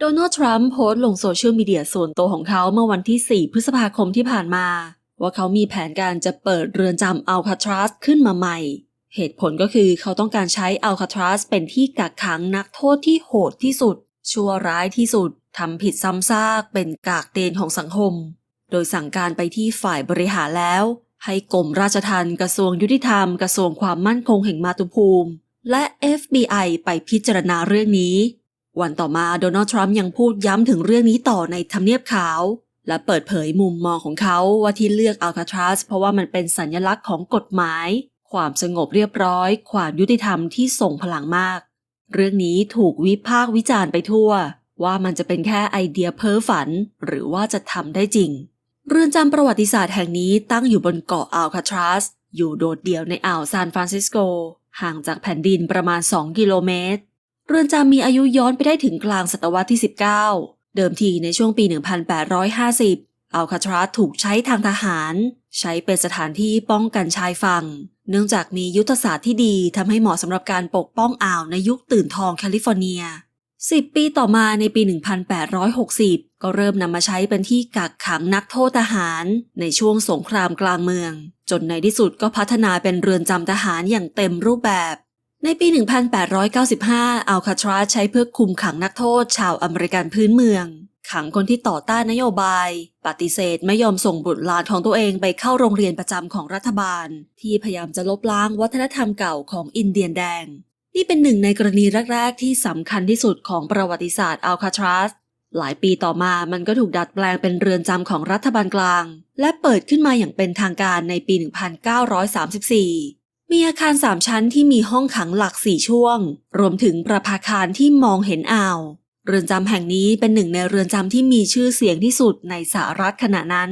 โดนัลด์ทรัมป์โพสต์ลงโซเชียลมีเดียส่วนตัวของเขาเมื่อวันที่ 4 พฤษภาคมที่ผ่านมา ว่าเขามีแผนการจะเปิดเรือนจำอัลคาทรัสขึ้นมาใหม่ เหตุผลก็คือเขาต้องการใช้อัลคาทรัสเป็นที่กักขังนักโทษที่โหดที่สุด ชั่วร้ายที่สุดทำผิดซ้ำซากเป็นกากเตนของสังคม โดยสั่งการไปที่ฝ่ายบริหารแล้ว ให้กรมราชทัณฑ์กระทรวงยุติธรรมกระทรวงความมั่นคงแห่งมาตุภูมิ และ FBI ไปพิจารณาเรื่องนี้ วันต่อมาโดนัลด์ทรัมป์ยังพูดย้ำถึงเรื่องนี้ต่อในทำเนียบขาว และเปิดเผยมุมมองของเขาว่าที่เลือกอัลคาทรัสเพราะว่ามันเป็นสัญลักษณ์ของกฎหมาย ความสงบเรียบร้อย ความยุติธรรมที่ทรงพลังมาก เรื่องนี้ถูกวิพากษ์วิจารณ์ไปทั่ว ว่ามันจะเป็นแค่ไอเดียเพ้อฝัน หรือว่าจะทำได้จริง เรือนจำประวัติศาสตร์แห่งนี้ตั้งอยู่บนเกาะอัลคาทรัสอยู่โดดเดี่ยวในอ่าวซานฟรานซิสโกห่างจากแผ่นดินประมาณ 2 กิโลเมตร เรือนจำมีอายุย้อนไปได้ถึงกลางศตวรรษที่ 19 เดิมทีในช่วงปี 1850 อัลคาทรัสถูกใช้ทางทหาร ใช้เป็นสถานที่ป้องกันชายฝั่ง เนื่องจากมียุทธศาสตร์ที่ดีทำให้เหมาะสำหรับการปกป้องอ่าวในยุคตื่นทองแคลิฟอร์เนีย 10 ปีต่อมาในปี 1860 ก็เริ่มนำมาใช้เป็นที่กักขังนักโทษทหาร ในช่วงสงครามกลางเมือง จนในที่สุดก็พัฒนาเป็นเรือนจำทหารอย่างเต็มรูปแบบ ในปี 1895 อัลคาทรัสใช้เพื่อคุมขังนักโทษชาวอเมริกันพื้นเมือง ขังคนที่ต่อต้านนโยบาย ปฏิเสธไม่ยอมส่งบุตรหลานของตัวเองไปเข้าโรงเรียนประจำของรัฐบาล ที่พยายามจะลบล้างวัฒนธรรมเก่าของอินเดียนแดง นี่เป็นหนึ่งในกรณีแรก ๆ ที่สำคัญที่สุดของประวัติศาสตร์อัลคาทรัสหลายปีต่อมามันก็ถูกดัดแปลงเป็นเรือนจำของรัฐบาลกลาง และเปิดขึ้นมาอย่างเป็นทางการในปี 1934 มีอาคารสามชั้นที่มีห้องขังหลักสี่ช่วง รวมถึงประภาคารที่มองเห็นอ่าว เรือนจำแห่งนี้เป็นหนึ่งในเรือนจำที่มีชื่อเสียงที่สุดในสหรัฐขณะนั้น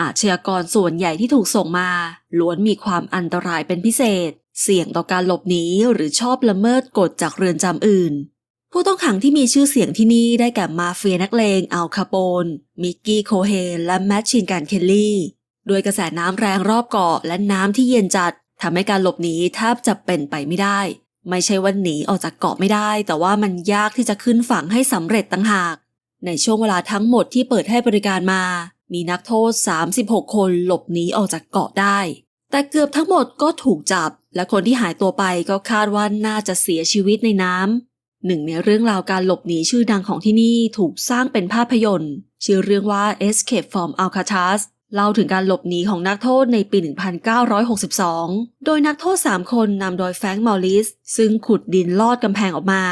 อาชญากรส่วนใหญ่ที่ถูกส่งมา ล้วนมีความอันตรายเป็นพิเศษ เสี่ยงต่อการหลบหนีหรือชอบละเมิดกฎจากเรือนจำอื่น ผู้ต้องขังที่มีชื่อเสียงที่นี่ได้แก่มาเฟียนักเลงอัลคาโปน มิกกี้โคเฮนและแมชชินการเคลลี่ด้วยกระแสน้ำแรงรอบเกาะและน้ำที่เย็นจัด ทำให้การหลบหนีแทบจะเป็นไปไม่ได้ ไม่ใช่ว่าหนีออกจากเกาะไม่ได้ แต่ว่ามันยากที่จะขึ้นฝั่งให้สำเร็จตั้งหาก ในช่วงเวลาทั้งหมดที่เปิดให้บริการมา มีนักโทษ 36 คนหลบหนีออกจากเกาะได้ แต่เกือบทั้งหมดก็ถูกจับ และคนที่หายตัวไปก็คาดว่าน่าจะเสียชีวิตในน้ำหนึ่งในเรื่องราวการหลบหนีชื่อดังของที่นี่ถูกสร้างเป็นภาพยนตร์ ชื่อเรื่องว่า Escape from Alcatraz เล่าถึงการหลบหนีของนักโทษในปี 1962 โดยนักโทษ 3 คนนำโดยแฟรงค์มอลลิส ซึ่งขุดดินลอดกำแพงออกมา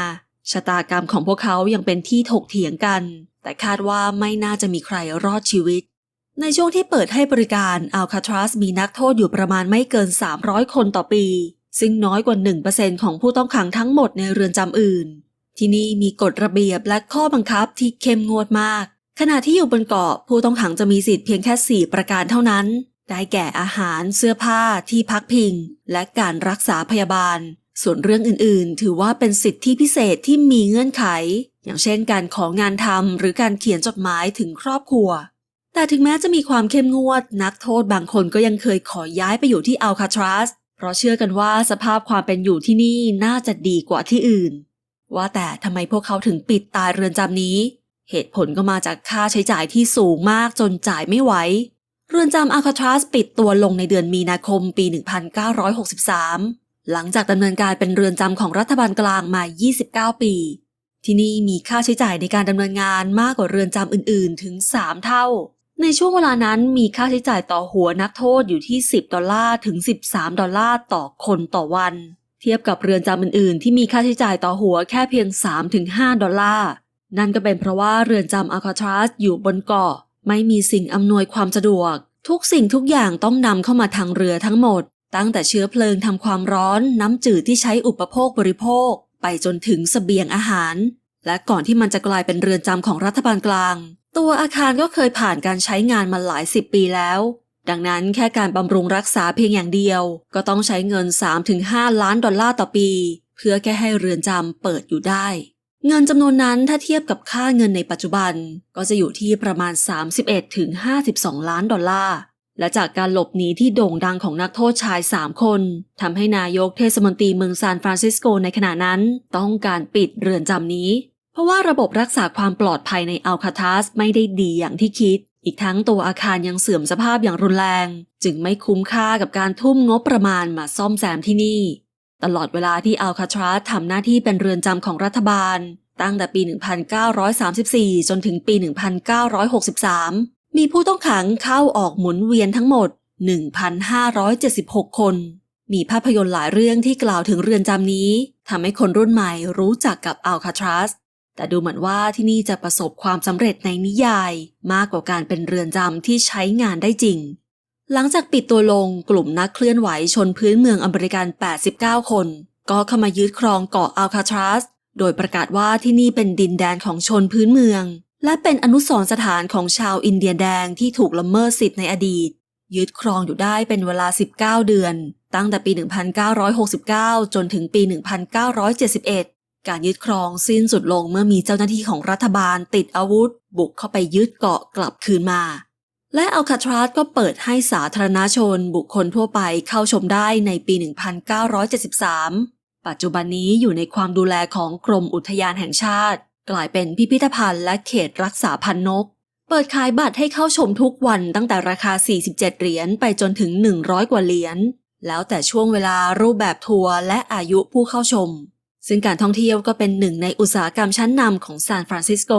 ชะตากรรมของพวกเขายังเป็นที่ถกเถียงกัน แต่คาดว่าไม่น่าจะมีใครรอดชีวิต ในช่วงที่เปิดให้บริการอัลคาทรัสมีนักโทษอยู่ประมาณไม่เกิน 300 คนต่อปี ซึ่งน้อยกว่า 1%ของผู้ต้องขังทั้งหมดในเรือนจำอื่น ที่นี่มีกฎระเบียบและข้อบังคับที่เข้มงวดมาก ขณะที่อยู่บนเกาะผู้ต้องขังจะมีสิทธิ์เพียงแค่ 4 ประการเท่านั้น ได้แก่อาหารเสื้อผ้าที่พักพิง และการรักษาพยาบาล ส่วนเรื่องอื่นๆ ถือว่าเป็นสิทธิพิเศษที่มีเงื่อนไข อย่างเช่นการของานทำหรือการเขียนจดหมายถึงครอบครัว แต่ถึงแม้จะมีความเข้มงวด นักโทษบางคนก็ยังเคยขอย้ายไปอยู่ที่อัลคาทรัสเพราะเชื่อกันว่าสภาพความเป็นอยู่ที่นี่น่าจะดีกว่าที่อื่น ว่าแต่ทำไมพวกเขาถึงปิดตายเรือนจำนี้ เหตุผลก็มาจากค่าใช้จ่ายที่สูงมากจนจ่ายไม่ไหว เรือนจำอัคาทรัสปิดตัวลงในเดือนมีนาคมปี 1963 หลังจากดำเนินการเป็นเรือนจำของรัฐบาลกลางมา 29 ปี ที่นี่มีค่าใช้จ่ายในการดำเนินงานมากกว่าเรือนจำอื่น ๆ ถึง 3 เท่า ในช่วงเวลานั้นมีค่าใช้จ่ายต่อหัวนักโทษอยู่ที่ 10 ดอลลาร์ถึง 13 ดอลลาร์ต่อคนต่อวัน เทียบกับเรือนจำอื่น ๆ ที่มีค่าใช้จ่ายต่อหัวแค่เพียง 3-5 ดอลลาร์ นั่นก็เป็นเพราะว่าเรือนจำอัลคาทรัสอยู่บนเกาะ ไม่มีสิ่งอำนวยความสะดวก ทุกสิ่งทุกอย่างต้องนำเข้ามาทางเรือทั้งหมด ตั้งแต่เชื้อเพลิงทำความร้อนน้ำจืดที่ใช้อุปโภคบริโภค ไปจนถึงสเสบียงอาหาร และก่อนที่มันจะกลายเป็นเรือนจำของรัฐบาลกลาง ตัวอาคารก็เคยผ่านการใช้งานมาหลายสิบปีแล้ว ดังนั้นแค่การบำรุงรักษาเพียงอย่างเดียว ก็ต้องใช้เงิน 3-5 ล้านดอลลาร์ต่อปี เพื่อแค่ให้เรือนจำเปิดอยู่ได้ เงินจำนวนนั้นถ้าเทียบกับค่าเงินในปัจจุบัน ก็จะอยู่ที่ประมาณ 31-52 ล้านดอลลาร์ และจากการหลบหนีที่โด่งดังของนักโทษชาย 3 คนทำให้นายกเทศมนตรีเมืองซานฟรานซิสโกในขณะนั้น ต้องการปิดเรือนจำนี้ เพราะว่าระบบรักษาความปลอดภัยในอัลคาทัสไม่ได้ดีอย่างที่คิด อีกทั้งตัวอาคารยังเสื่อมสภาพอย่างรุนแรง จึงไม่คุ้มค่ากับการทุ่มงบประมาณมาซ่อมแซมที่นี่ ตลอดเวลาที่อัลคาทรัสทำหน้าที่เป็นเรือนจำของรัฐบาล ตั้งแต่ปี 1934 จนถึงปี 1963 มีผู้ต้องขังเข้าออกหมุนเวียนทั้งหมด 1,576 คน มีภาพยนตร์หลายเรื่องที่กล่าวถึงเรือนจำนี้ทำให้คนรุ่นใหม่รู้จักกับอัลคาทรัสแต่ดูเหมือนว่าที่นี่จะประสบความสำเร็จในนิยาย มากกว่าการเป็นเรือนจำที่ใช้งานได้จริง หลังจากปิดตัวลงกลุ่มนักเคลื่อนไหวชนพื้นเมืองอเมริกัน 89 คน ก็เข้ามายึดครองเกาะอัลคาทรัสโดยประกาศว่าที่นี่เป็นดินแดนของชนพื้นเมือง และเป็นอนุสรณ์สถานของชาวอินเดียแดงที่ถูกละเมิดสิทธิ์ในอดีต ยึดครองอยู่ได้เป็นเวลา 19 เดือน ตั้งแต่ปี 1969 จนถึงปี 1971 การยึดครองสิ้นสุดลงเมื่อมีเจ้าหน้าที่ของรัฐบาลติดอาวุธ บุกเข้าไปยึดเกาะกลับคืนมา และอัลคาทรัสก็เปิดให้สาธารณชนบุคคลทั่วไปเข้าชมได้ในปี 1973 ปัจจุบันนี้อยู่ในความดูแลของกรมอุทยานแห่งชาติ กลายเป็นพิพิธภัณฑ์และเขตรักษาพันนก เปิดขายบัตรให้เข้าชมทุกวันตั้งแต่ราคา 47 เหรียญไปจนถึง 100 กว่าเหรียญ แล้วแต่ช่วงเวลารูปแบบทัวร์และอายุผู้เข้าชม ซึ่งการท่องเที่ยวก็เป็นหนึ่งในอุตสาหกรรมชั้นนำของซานฟรานซิสโก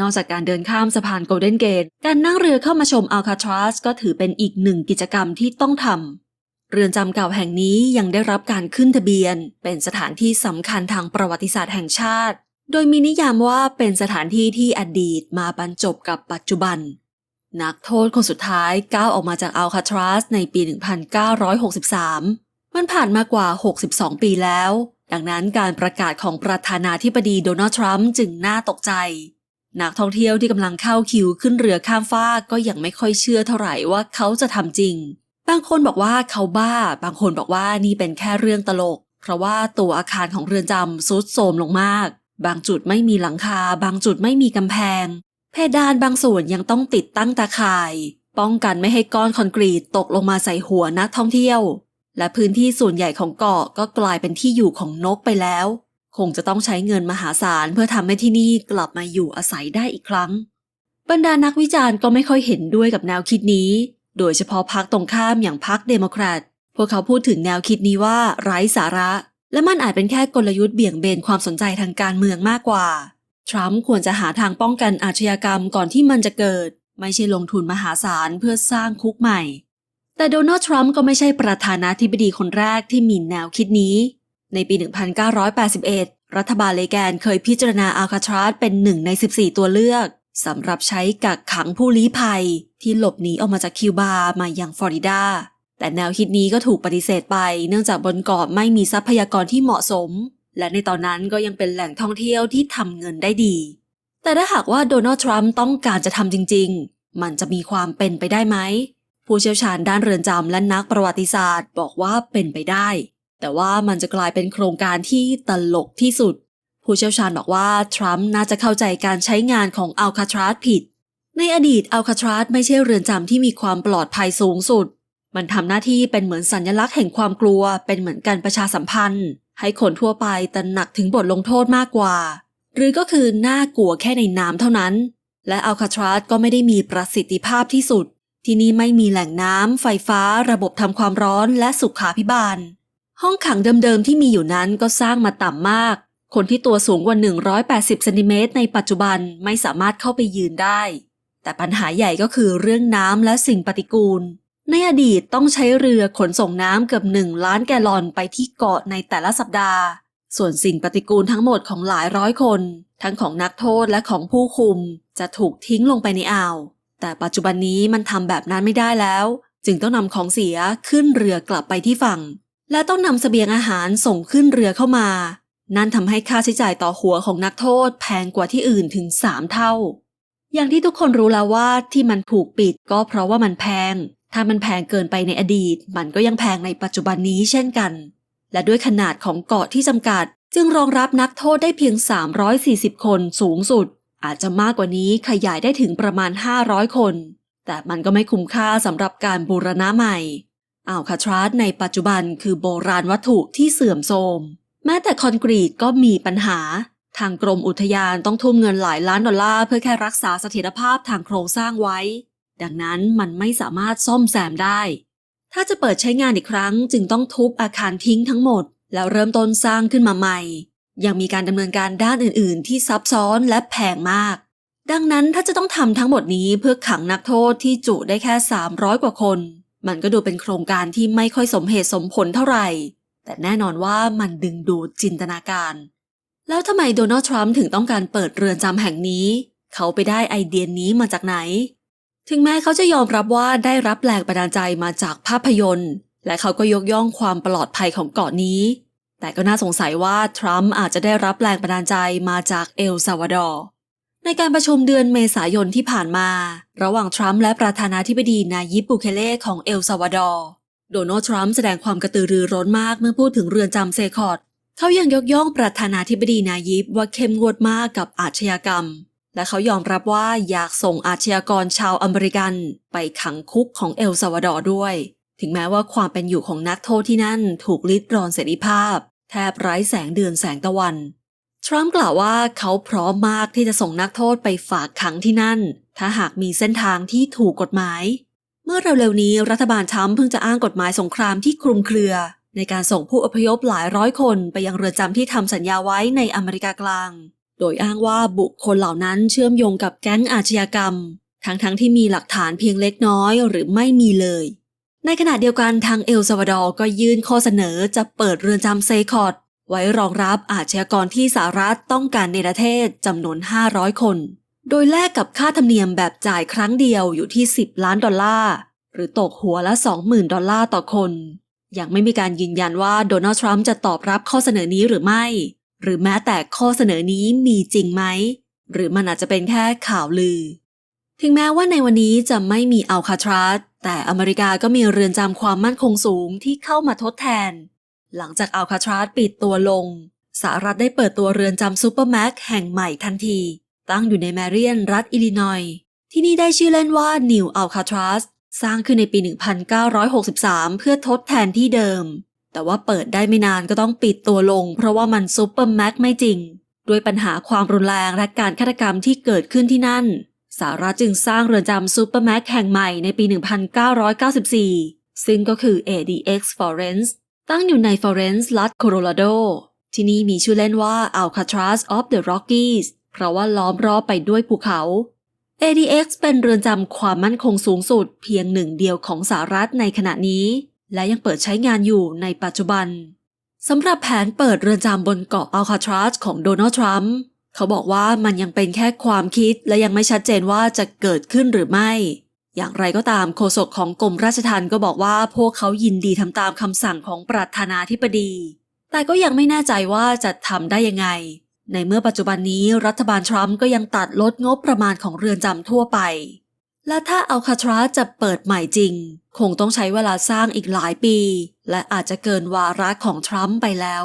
นอกจากการเดินข้ามสะพานโกลเด้นเกต การนั่งเรือเข้ามาชมอัลคาทรัสก็ถือเป็นอีกหนึ่งกิจกรรมที่ต้องทำ เรือนจำเก่าแห่งนี้ยังได้รับการขึ้นทะเบียน เป็นสถานที่สำคัญทางประวัติศาสตร์แห่งชาติ โดยมีนิยามว่าเป็นสถานที่ที่อดีตมาบรรจบกับปัจจุบัน นักโทษคนสุดท้ายก้าวออกมาจากอัลคาทรัสในปี 1963 มันผ่านมากว่า 62 ปีแล้ว ดังนั้นการประกาศของประธานาธิบดีโดนัลด์ทรัมป์จึงน่าตกใจ นักท่องเที่ยวที่กำลังเข้าคิวขึ้นเรือข้ามฟากก็ยังไม่ค่อยเชื่อเท่าไหร่ว่าเขาจะทำจริง บางคนบอกว่าเขาบ้า บางคนบอกว่านี่เป็นแค่เรื่องตลก เพราะว่าตัวอาคารของเรือนจำซุดโทรมลงมาก บางจุดไม่มีหลังคา บางจุดไม่มีกำแพง เพดานบางส่วนยังต้องติดตั้งตาข่าย ป้องกันไม่ให้ก้อนคอนกรีตตกลงมาใส่หัวนักท่องเที่ยว และพื้นที่ส่วนใหญ่ของเกาะก็กลายเป็นที่อยู่ของนกไปแล้ว คงจะต้องใช้เงินมหาศาลเพื่อทำให้ที่นี่กลับมาอยู่อาศัยได้อีกครั้ง บรรดานักวิจารณ์ก็ไม่ค่อยเห็นด้วยกับแนวคิดนี้ โดยเฉพาะพรรคตรงข้ามอย่างพรรคเดโมแครตพวกเขาพูดถึงแนวคิดนี้ว่าไร้สาระ และมันอาจเป็นแค่กลยุทธ์เบี่ยงเบนความสนใจทางการเมืองมากกว่า ทรัมป์ควรจะหาทางป้องกันอาชญากรรมก่อนที่มันจะเกิด ไม่ใช่ลงทุนมหาศาลเพื่อสร้างคุกใหม่ แต่โดนัลด์ทรัมป์ก็ไม่ใช่ประธานาธิบดีคนแรกที่มีแนวคิดนี้ ในปี 1981 รัฐบาลเลแกนเคยพิจารณาอัลคาทรัสเป็นหนึ่งใน 14 ตัวเลือกสำหรับใช้กักขังผู้ลี้ภัย ที่หลบหนีออกมาจากคิวบามายังฟลอริดา แต่แนวคิดนี้ก็ถูกปฏิเสธไป เนื่องจากบนเกาะไม่มีทรัพยากรที่เหมาะสม และในตอนนั้นก็ยังเป็นแหล่งท่องเที่ยวที่ทำเงินได้ดี แต่ถ้าหากว่าโดนัลด์ทรัมป์ต้องการจะทำจริง ๆ มันจะมีความเป็นไปได้ไหม ผู้เชี่ยวชาญด้านเรือนจำและนักประวัติศาสตร์ บอกว่าเป็นไปได้ แต่ว่ามันจะกลายเป็นโครงการที่ตลกที่สุด ผู้เชี่ยวชาญบอกว่า ทรัมป์น่าจะเข้าใจการใช้งานของอัลคาทรัสผิด ในอดีตอัลคาทรัสไม่ใช่เรือนจำที่มีความปลอดภัยสูงสุด มันทำหน้าที่เป็นเหมือนสัญลักษณ์แห่งความกลัว เป็นเหมือนการประชาสัมพันธ์ ให้คนทั่วไปตระหนักถึงบทลงโทษมากกว่า หรือก็คือน่ากลัวแค่ในน้ำเท่านั้น และอัลคาทรัสก็ไม่ได้มีประสิทธิภาพที่สุด ที่นี่ไม่มีแหล่งน้ำไฟฟ้า ระบบทำความร้อนและสุขาพิบาล ห้องขังเดิมๆที่มีอยู่นั้นก็สร้างมาต่ำมาก คนที่ตัวสูงกว่า 180เซนติเมตรในปัจจุบันไม่สามารถเข้าไปยืนได้ แต่ปัญหาใหญ่ก็คือเรื่องน้ำและสิ่งปฏิกูล ในอดีตต้องใช้เรือขนส่งน้ำเกือบหนึ่งล้านแกลลอนไปที่เกาะในแต่ละสัปดาห์ ส่วนสิ่งปฏิกูลทั้งหมดของหลายร้อยคน ทั้งของนักโทษและของผู้คุม จะถูกทิ้งลงไปในอ่าว แต่ปัจจุบันนี้มันทำแบบนั้นไม่ได้แล้ว จึงต้องนำของเสียขึ้นเรือกลับไปที่ฝั่ง และต้องนำสเสบียงอาหารส่งขึ้นเรือเข้ามา นั่นทำให้ค่าใช้จ่ายต่อหัวของนักโทษแพงกว่าที่อื่นถึงสามเท่า อย่างที่ทุกคนรู้แล้วว่าที่มันถูกปิดก็เพราะว่ามันแพง ถ้ามันแพงเกินไปในอดีต มันก็ยังแพงในปัจจุบันนี้เช่นกัน และด้วยขนาดของเกาะที่จำกัด จึงรองรับนักโทษได้เพียง 340 คนสูงสุด อาจจะมากกว่านี้ขยายได้ถึงประมาณ 500 คน แต่มันก็ไม่คุ้มค่าสำหรับการบูรณะใหม่ อ่าวคาทรัสในปัจจุบันคือโบราณวัตถุที่เสื่อมโทรม แม้แต่คอนกรีตก็มีปัญหา ทางกรมอุทยานต้องทุ่มเงินหลายล้านดอลลาร์เพื่อแค่รักษาเสถียรภาพทางโครงสร้างไว้ ดังนั้นมันไม่สามารถซ่อมแซมได้ ถ้าจะเปิดใช้งานอีกครั้ง จึงต้องทุบอาคารทิ้งทั้งหมด แล้วเริ่มต้นสร้างขึ้นมาใหม่ ยังมีการดำเนินการด้านอื่น ๆ ที่ซับซ้อนและแพงมาก ดังนั้นถ้าจะต้องทำทั้งหมดนี้เพื่อขังนักโทษที่จุได้แค่ 300 กว่าคน มันก็ดูเป็นโครงการที่ไม่ค่อยสมเหตุสมผลเท่าไหร่ แต่แน่นอนว่ามันดึงดูดจินตนาการ แล้วทำไมโดนัลด์ทรัมป์ถึงต้องการเปิดเรือนจำแห่งนี้ เขาไปได้ไอเดียนี้มาจากไหน ถึงแม้เขาจะยอมรับว่าได้รับแรงบันดาลใจมาจากภาพยนตร์ และเขาก็ยกย่องความปลอดภัยของเกาะนี้ แต่ก็น่าสงสัยว่าทรัมป์อาจจะได้รับแรงบันดาลใจมาจากเอลซาวาดอร์ ในการประชุมเดือนเมษายนที่ผ่านมา ระหว่างทรัมป์และประธานาธิบดีนายิบบูเคเล่ของเอลซาวาดอร์โดนัลด์ทรัมป์แสดงความกระตือรือร้นมากเมื่อพูดถึงเรือนจำเซคอร์ดเขายังยกย่องประธานาธิบดีนายิบว่าเข้มงวดมากกับอาชญากรรม และเขายอมรับว่าอยากส่งอาชญากรชาวอเมริกัน ไปขังคุกของเอลซาวาดอร์ด้วย ถึงแม้ว่าความเป็นอยู่ของนักโทษที่นั่นถูกลิดรอนเสรีภาพ แทบไร้แสงเดือนแสงตะวัน ทรัมป์กล่าวว่าเขาพร้อมมากที่จะส่งนักโทษไปฝากขังที่นั่น ถ้าหากมีเส้นทางที่ถูกกฎหมาย เมื่อเร็วๆนี้รัฐบาลทรัมป์เพิ่งจะอ้างกฎหมายสงครามที่คลุมเครือ ในการส่งผู้อพยพหลายร้อยคนไปยังเรือนจำที่ทำสัญญาไว้ในอเมริกากลาง โดยอ้างว่าบุคคลเหล่านั้นเชื่อมโยงกับแก๊งอาชญากรรม ทั้งๆทที่มีหลักฐานเพียงเล็กน้อยหรือไม่มีเลย ในขณะเดียวกันทางเอลซาวาดอร์ก็ยื่นข้อเสนอจะเปิดเรือนจำเซคอร์ด ไว้รองรับอาชญากรที่สหรัฐต้องการในประเทศจำนวน 500 คน โดยแลกกับค่าธรรมเนียมแบบจ่ายครั้งเดียวอยู่ที่ 10 ล้านดอลลาร์ หรือตกหัวละ 20,000 ดอลลาร์ต่อคน ยังไม่มีการยืนยันว่าโดนัลด์ทรัมป์จะตอบรับข้อเสนอนี้หรือไม่ หรือแม้แต่ข้อเสนอนี้มีจริงไหม หรือมันอาจจะเป็นแค่ข่าวลือ ถึงแม้ว่าในวันนี้จะไม่มีอัลคาทรัสแต่อเมริกาก็มีเรือนจำความมั่นคงสูงที่เข้ามาทดแทน หลังจากอัลคาทรัสปิดตัวลง สหรัฐได้เปิดตัวเรือนจำซูเปอร์แม็กแห่งใหม่ทันที ตั้งอยู่ในแมรียนรัฐอิลลินอยที่นี่ได้ชื่อเล่นว่านิวอัลคาทรัสสร้างขึ้นในปี 1963 เพื่อทดแทนที่เดิม แต่ว่าเปิดได้ไม่นานก็ต้องปิดตัวลง เพราะว่ามันซูเปอร์แม็กไม่จริง ด้วยปัญหาความรุนแรงและการฆาตกรรมที่เกิดขึ้นที่นั่นสหรัฐจึงสร้างเรือนจำซูเปอร์แม็กแห่งใหม่ในปี 1994 ซึ่งก็คือ ADX Florence ตั้งอยู่ใน Florence รัฐโคโลราโด ที่นี่มีชื่อเล่นว่า Alcatraz of the Rockies เพราะว่าล้อมรอบไปด้วยภูเขา ADX เป็นเรือนจำความมั่นคงสูงสุดเพียงหนึ่งเดียวของสหรัฐในขณะนี้ และยังเปิดใช้งานอยู่ในปัจจุบันสำหรับแผนเปิดเรือนจำบนเกาะอัลคาทรัสของโดนัลด์ทรัมป์เขาบอกว่ามันยังเป็นแค่ความคิดและยังไม่ชัดเจนว่าจะเกิดขึ้นหรือไม่ อย่างไรก็ตามโฆษกของกรมราชทัณฑ์ก็บอกว่าพวกเขายินดีทำตามคำสั่งของประธานาธิบดี แต่ก็ยังไม่แน่ใจว่าจะทำได้ยังไง ในเมื่อปัจจุบันนี้รัฐบาลทรัมป์ก็ยังตัดลดงบประมาณของเรือนจำทั่วไป และถ้าอัลคาทรัสจะเปิดใหม่จริง คงต้องใช้เวลาสร้างอีกหลายปี และอาจจะเกินวาระของทรัมป์ไปแล้ว